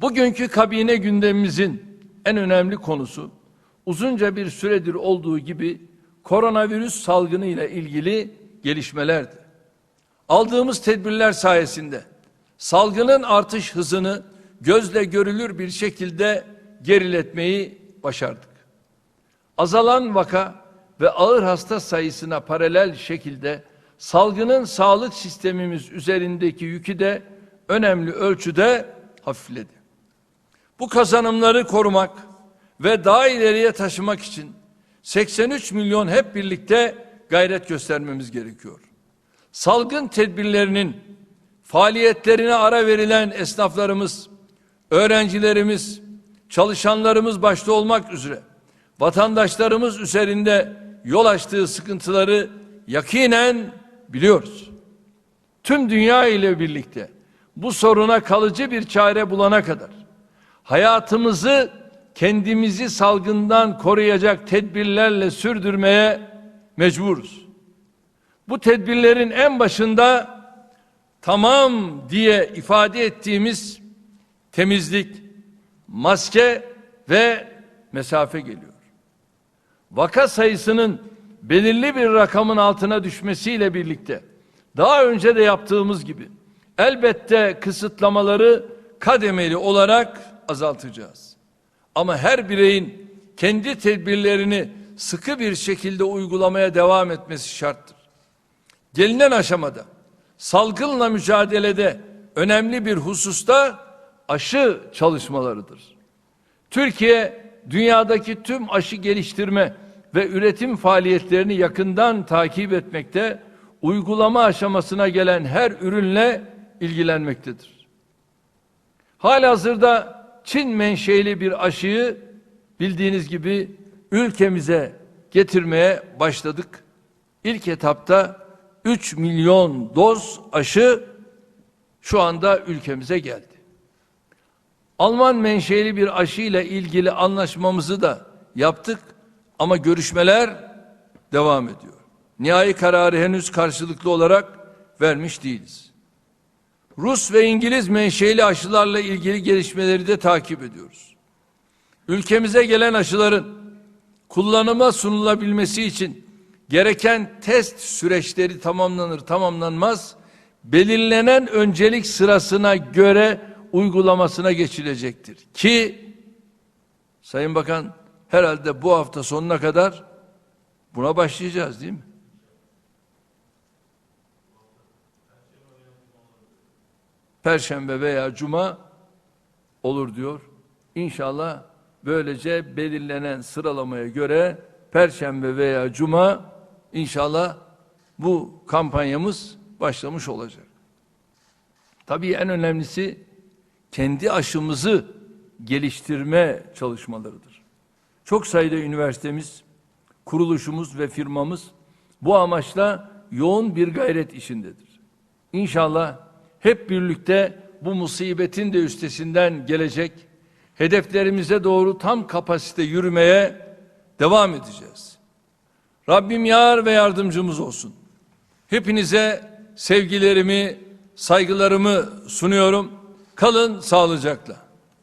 Bugünkü kabine gündemimizin en önemli konusu uzunca bir süredir olduğu gibi koronavirüs salgını ile ilgili gelişmelerdi. Aldığımız tedbirler sayesinde salgının artış hızını gözle görülür bir şekilde geriletmeyi başardık. Azalan vaka ve ağır hasta sayısına paralel şekilde salgının sağlık sistemimiz üzerindeki yükü de önemli ölçüde hafifledi. Bu kazanımları korumak ve daha ileriye taşımak için 83 milyon hep birlikte gayret göstermemiz gerekiyor. Salgın tedbirlerinin faaliyetlerine ara verilen esnaflarımız, öğrencilerimiz, çalışanlarımız başta olmak üzere vatandaşlarımız üzerinde yol açtığı sıkıntıları yakinen biliyoruz. Tüm dünya ile birlikte bu soruna kalıcı bir çare bulana kadar hayatımızı kendimizi salgından koruyacak tedbirlerle sürdürmeye mecburuz. Bu tedbirlerin en başında tamam diye ifade ettiğimiz temizlik, maske ve mesafe geliyor. Vaka sayısının belirli bir rakamın altına düşmesiyle birlikte daha önce de yaptığımız gibi elbette kısıtlamaları kademeli olarak azaltacağız. Ama her bireyin kendi tedbirlerini sıkı bir şekilde uygulamaya devam etmesi şarttır. Gelinen aşamada salgınla mücadelede önemli bir hususta aşı çalışmalarıdır. Türkiye dünyadaki tüm aşı geliştirme ve üretim faaliyetlerini yakından takip etmekte, uygulama aşamasına gelen her ürünle ilgilenmektedir. Halihazırda Çin menşeli bir aşıyı bildiğiniz gibi ülkemize getirmeye başladık. İlk etapta 3 milyon doz aşı şu anda ülkemize geldi. Alman menşeli bir aşı ile ilgili anlaşmamızı da yaptık ama görüşmeler devam ediyor. Nihai kararı henüz karşılıklı olarak vermiş değiliz. Rus ve İngiliz menşeli aşılarla ilgili gelişmeleri de takip ediyoruz. Ülkemize gelen aşıların kullanıma sunulabilmesi için gereken test süreçleri tamamlanır tamamlanmaz belirlenen öncelik sırasına göre uygulamasına geçilecektir. Ki Sayın Bakan herhalde bu hafta sonuna kadar buna başlayacağız değil mi? Perşembe veya cuma olur diyor. İnşallah böylece belirlenen sıralamaya göre perşembe veya cuma inşallah bu kampanyamız başlamış olacak. Tabii en önemlisi kendi aşımızı geliştirme çalışmalarıdır. Çok sayıda üniversitemiz, kuruluşumuz ve firmamız bu amaçla yoğun bir gayret işindedir. İnşallah hep birlikte bu musibetin de üstesinden gelecek, hedeflerimize doğru tam kapasite yürümeye devam edeceğiz. Rabbim yar ve yardımcımız olsun. Hepinize sevgilerimi, saygılarımı sunuyorum. Kalın sağlıcakla.